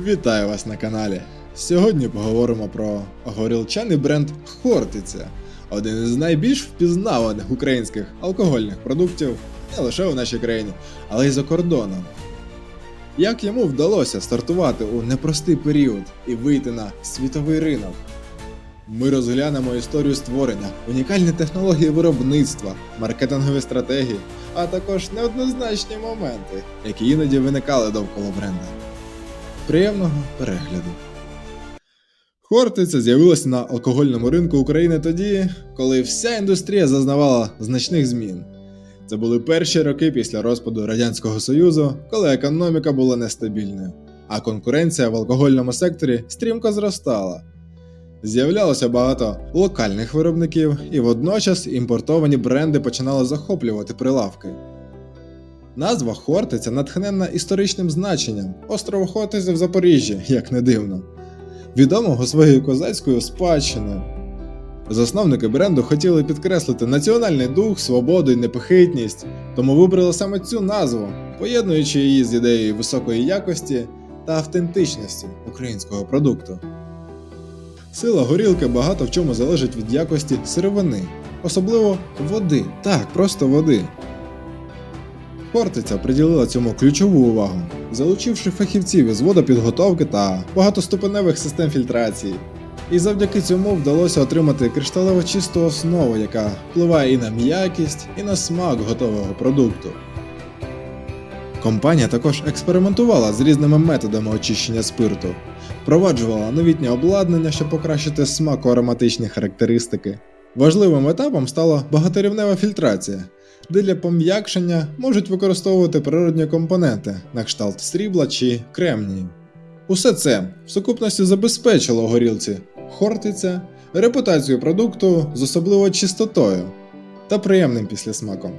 Вітаю вас на каналі. Сьогодні поговоримо про горілчаний бренд Хортиця, один із найбільш впізнаваних українських алкогольних продуктів не лише у нашій країні, але й за кордоном. Як йому вдалося стартувати у непростий період і вийти на світовий ринок? Ми розглянемо історію створення, унікальні технології виробництва, маркетингові стратегії, а також неоднозначні моменти, які іноді виникали довкола бренда. Приємного перегляду. Хортиця з'явилася на алкогольному ринку України тоді, коли вся індустрія зазнавала значних змін. Це були перші роки після розпаду Радянського Союзу, коли економіка була нестабільною, а конкуренція в алкогольному секторі стрімко зростала. З'являлося багато локальних виробників, і водночас імпортовані бренди починали захоплювати прилавки. Назва Хортиця натхненна історичним значенням острова Хортиця в Запоріжжі, як не дивно, відомого своєю козацькою спадщиною. Засновники бренду хотіли підкреслити національний дух, свободу і непохитність, тому вибрали саме цю назву, поєднуючи її з ідеєю високої якості та автентичності українського продукту. Сила горілки багато в чому залежить від якості сировини, особливо води. Так, просто води. Хортиця приділила цьому ключову увагу, залучивши фахівців із водопідготовки та багатоступеневих систем фільтрації. І завдяки цьому вдалося отримати кришталево чисту основу, яка впливає і на м'якість, і на смак готового продукту. Компанія також експериментувала з різними методами очищення спирту, впроваджувала новітнє обладнання, щоб покращити смако-ароматичні характеристики. Важливим етапом стала багаторівнева фільтрація, де для пом'якшення можуть використовувати природні компоненти на кшталт срібла чи кремнію. Усе це в сукупності забезпечило горілці Хортиця репутацію продукту з особливо чистотою та приємним післясмаком.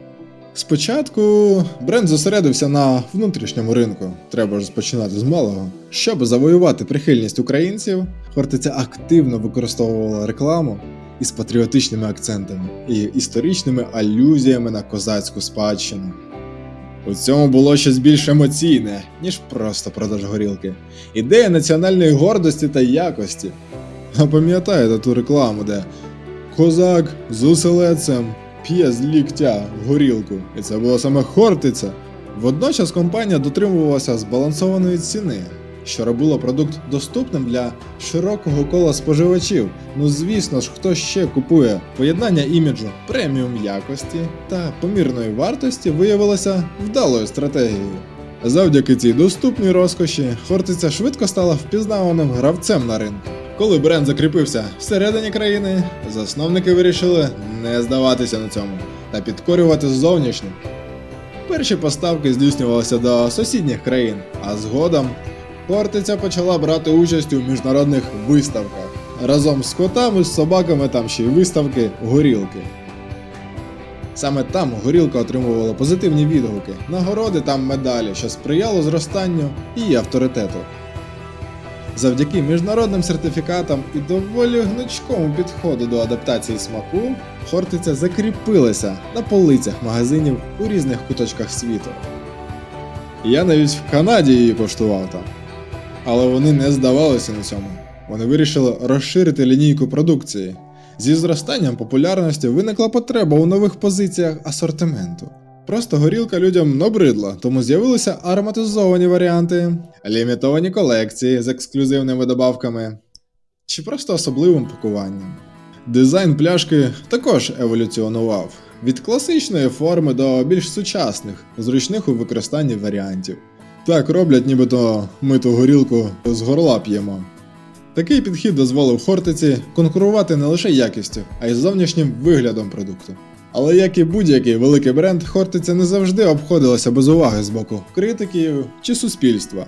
Спочатку бренд зосередився на внутрішньому ринку, треба ж починати з малого. Щоб завоювати прихильність українців, Хортиця активно використовувала рекламу із патріотичними акцентами і історичними алюзіями на козацьку спадщину. У цьому було щось більш емоційне, ніж просто продаж горілки. Ідея національної гордості та якості. А пам'ятаєте ту рекламу, де козак з оселедцем п'є з ліктя горілку, і це була саме Хортиця. Водночас компанія дотримувалася збалансованої ціни, що робило продукт доступним для широкого кола споживачів. Ну звісно ж, хто ще купує поєднання іміджу преміум якості та помірної вартості виявилося вдалою стратегією. Завдяки цій доступній розкоші Хортиця швидко стала впізнаваним гравцем на ринку. Коли бренд закріпився всередині країни, засновники вирішили не здаватися на цьому та підкорювати ззовнішнє. Перші поставки здійснювалися до сусідніх країн, а згодом Хортиця почала брати участь у міжнародних виставках. Разом з котами, з собаками там ще й виставки горілки. Саме там горілка отримувала позитивні відгуки, нагороди там медалі, що сприяло зростанню її авторитету. Завдяки міжнародним сертифікатам і доволі гнучкому підходу до адаптації смаку, Хортиця закріпилася на полицях магазинів у різних куточках світу. Я навіть в Канаді її коштував там. Але вони не здавалися на цьому. Вони вирішили розширити лінійку продукції. Зі зростанням популярності виникла потреба у нових позиціях асортименту. Просто горілка людям набридла, тому з'явилися ароматизовані варіанти, лімітовані колекції з ексклюзивними добавками чи просто особливим пакуванням. Дизайн пляшки також еволюціонував від класичної форми до більш сучасних, зручних у використанні варіантів. Так роблять, нібито ми ту горілку з горла п'ємо. Такий підхід дозволив Хортиці конкурувати не лише якістю, а й зовнішнім виглядом продукту. Але як і будь-який великий бренд, Хортиця не завжди обходилася без уваги з боку критиків чи суспільства.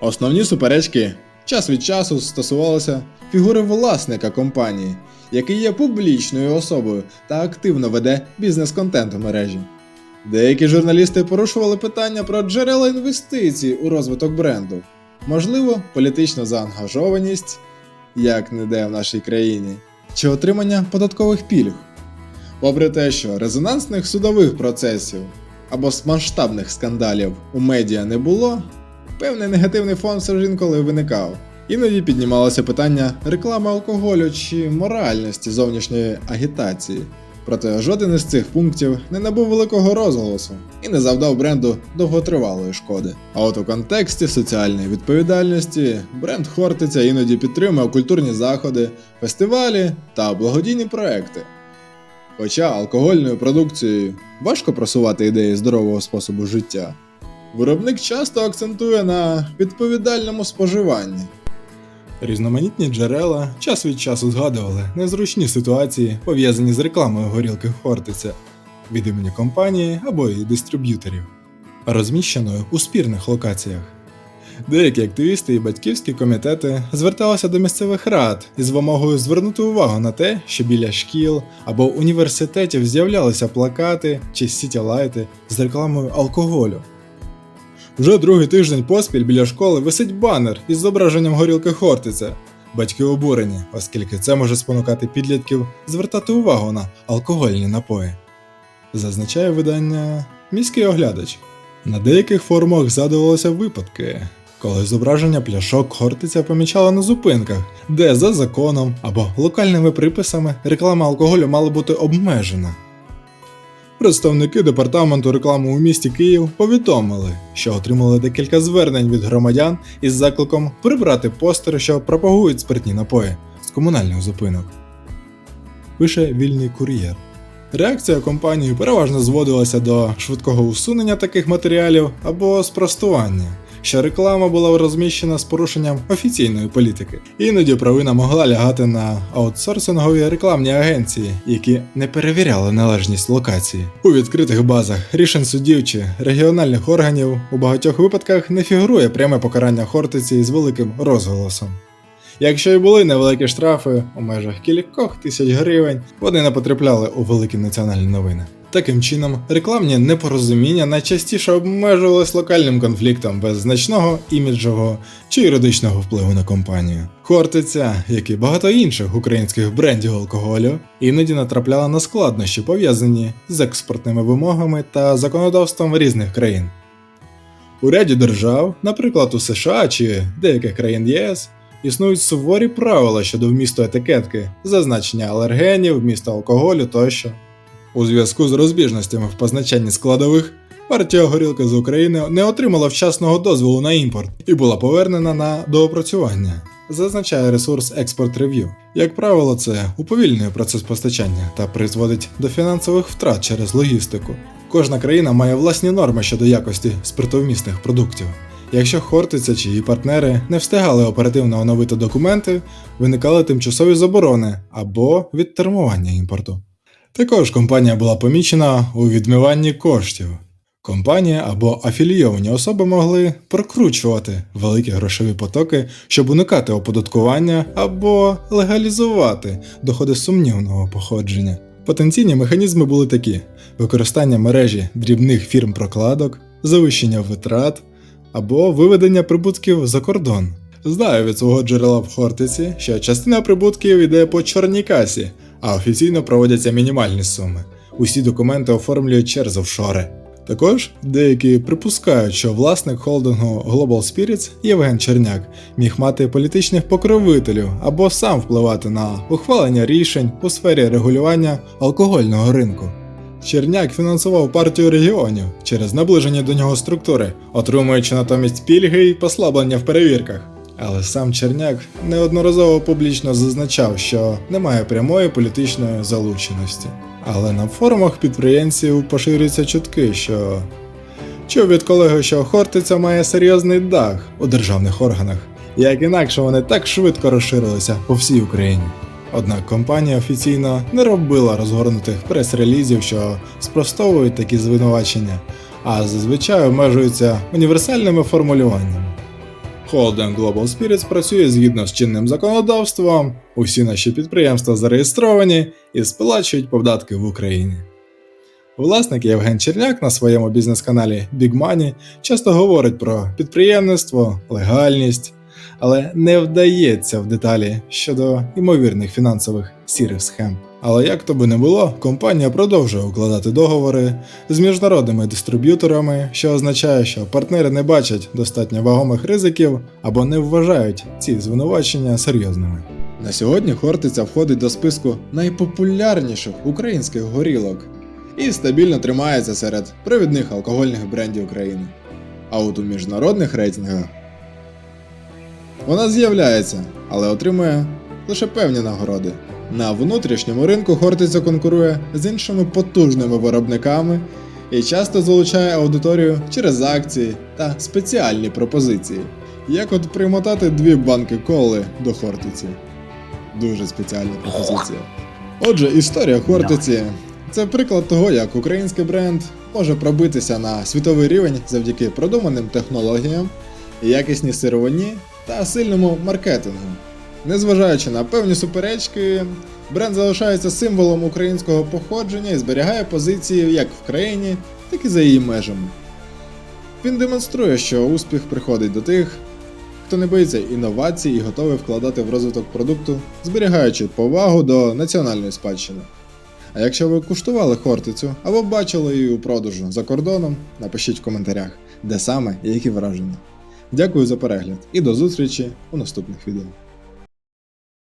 Основні суперечки час від часу стосувалися фігури власника компанії, який є публічною особою та активно веде бізнес-контент у мережі. Деякі журналісти порушували питання про джерела інвестицій у розвиток бренду, можливо, політичну заангажованість, як не де в нашій країні, чи отримання податкових пільг. Попри те, що резонансних судових процесів або масштабних скандалів у медіа не було, певний негативний фон все ж інколи виникав. Іноді піднімалося питання реклами алкоголю чи моральності зовнішньої агітації. Проте жоден із цих пунктів не набув великого розголосу і не завдав бренду довготривалої шкоди. А от у контексті соціальної відповідальності бренд Хортиця іноді підтримує культурні заходи, фестивалі та благодійні проекти. Хоча алкогольною продукцією важко просувати ідеї здорового способу життя, виробник часто акцентує на відповідальному споживанні. Різноманітні джерела час від часу згадували незручні ситуації, пов'язані з рекламою горілки Хортиця від імені компанії або її дистриб'юторів, розміщеною у спірних локаціях. Деякі активісти і батьківські комітети зверталися до місцевих рад із вимогою звернути увагу на те, що біля шкіл або університетів з'являлися плакати чи сітілайти з рекламою алкоголю. Вже другий тиждень поспіль біля школи висить банер із зображенням горілки Хортиця. Батьки обурені, оскільки це може спонукати підлітків звертати увагу на алкогольні напої. Зазначає видання міський оглядач. На деяких форумах згадувалися випадки, коли зображення пляшок Хортиця помічало на зупинках, де за законом або локальними приписами реклама алкоголю мала бути обмежена. Представники департаменту реклами у місті Київ повідомили, що отримали декілька звернень від громадян із закликом прибрати постери, що пропагують спиртні напої з комунальних зупинок. Пише вільний кур'єр. Реакція компанії переважно зводилася до швидкого усунення таких матеріалів або спростування, що реклама була розміщена з порушенням офіційної політики. Іноді провина могла лягати на аутсорсингові рекламні агенції, які не перевіряли належність локації. У відкритих базах рішень суддів чи регіональних органів у багатьох випадках не фігурує пряме покарання Хортиці з великим розголосом. Якщо й були невеликі штрафи у межах кількох тисяч гривень, вони не потрапляли у великі національні новини. Таким чином, рекламні непорозуміння найчастіше обмежувались локальним конфліктом без значного іміджового чи юридичного впливу на компанію. Хортиця, як і багато інших українських брендів алкоголю, іноді натрапляла на складнощі, пов'язані з експортними вимогами та законодавством різних країн. У ряді держав, наприклад у США чи деяких країн ЄС, існують суворі правила щодо вмісту етикетки, зазначення алергенів, вмісту алкоголю тощо. У зв'язку з розбіжностями в позначанні складових, партія горілки з України не отримала вчасного дозволу на імпорт і була повернена на доопрацювання. Зазначає ресурс Export Review. Як правило, це уповільнює процес постачання та призводить до фінансових втрат через логістику. Кожна країна має власні норми щодо якості спиртовмісних продуктів. Якщо Хортиця чи її партнери не встигали оперативно оновити документи, виникали тимчасові заборони або відтермування імпорту. Також компанія була помічена у відмиванні коштів. Компанія або афілійовані особи могли прокручувати великі грошові потоки, щоб уникати оподаткування або легалізувати доходи сумнівного походження. Потенційні механізми були такі: використання мережі дрібних фірм прокладок, завищення витрат або виведення прибутків за кордон. Знаю від свого джерела в Хортиці, що частина прибутків йде по чорній касі, а офіційно проводяться мінімальні суми. Усі документи оформлюють через офшори. Також деякі припускають, що власник холдингу Global Spirits Євген Черняк міг мати політичних покровителів або сам впливати на ухвалення рішень у сфері регулювання алкогольного ринку. Черняк фінансував партію регіонів через наближення до нього структури, отримуючи натомість пільги і послаблення в перевірках. Але сам Черняк неодноразово публічно зазначав, що немає прямої політичної залученості. Але на форумах підприємців поширюються чутки, що чув від колеги, що Хортиця має серйозний дах у державних органах, як інакше вони так швидко розширилися по всій Україні. Однак компанія офіційно не робила розгорнутих прес-релізів, що спростовують такі звинувачення, а зазвичай обмежуються універсальними формулюваннями. Холдинг Global Spirits працює згідно з чинним законодавством, усі наші підприємства зареєстровані і сплачують податки в Україні. Власник Євген Черняк на своєму бізнес-каналі Big Money часто говорить про підприємництво, легальність, але не вдається в деталі щодо ймовірних фінансових сірих схем. Але як то би не було, компанія продовжує укладати договори з міжнародними дистриб'юторами, що означає, що партнери не бачать достатньо вагомих ризиків або не вважають ці звинувачення серйозними. На сьогодні Хортиця входить до списку найпопулярніших українських горілок і стабільно тримається серед провідних алкогольних брендів країни. А от у міжнародних рейтингах вона з'являється, але отримує лише певні нагороди. На внутрішньому ринку Хортиця конкурує з іншими потужними виробниками і часто залучає аудиторію через акції та спеціальні пропозиції, як от примотати дві банки коли до Хортиці. Дуже спеціальна пропозиція. Отже, історія Хортиці це приклад того, як український бренд може пробитися на світовий рівень завдяки продуманим технологіям, якісній сировині та сильному маркетингу. Незважаючи на певні суперечки, бренд залишається символом українського походження і зберігає позиції як в країні, так і за її межами. Він демонструє, що успіх приходить до тих, хто не боїться інновацій і готовий вкладати в розвиток продукту, зберігаючи повагу до національної спадщини. А якщо ви куштували хортицю або бачили її у продажу за кордоном, напишіть в коментарях, де саме і які враження. Дякую за перегляд і до зустрічі у наступних відео.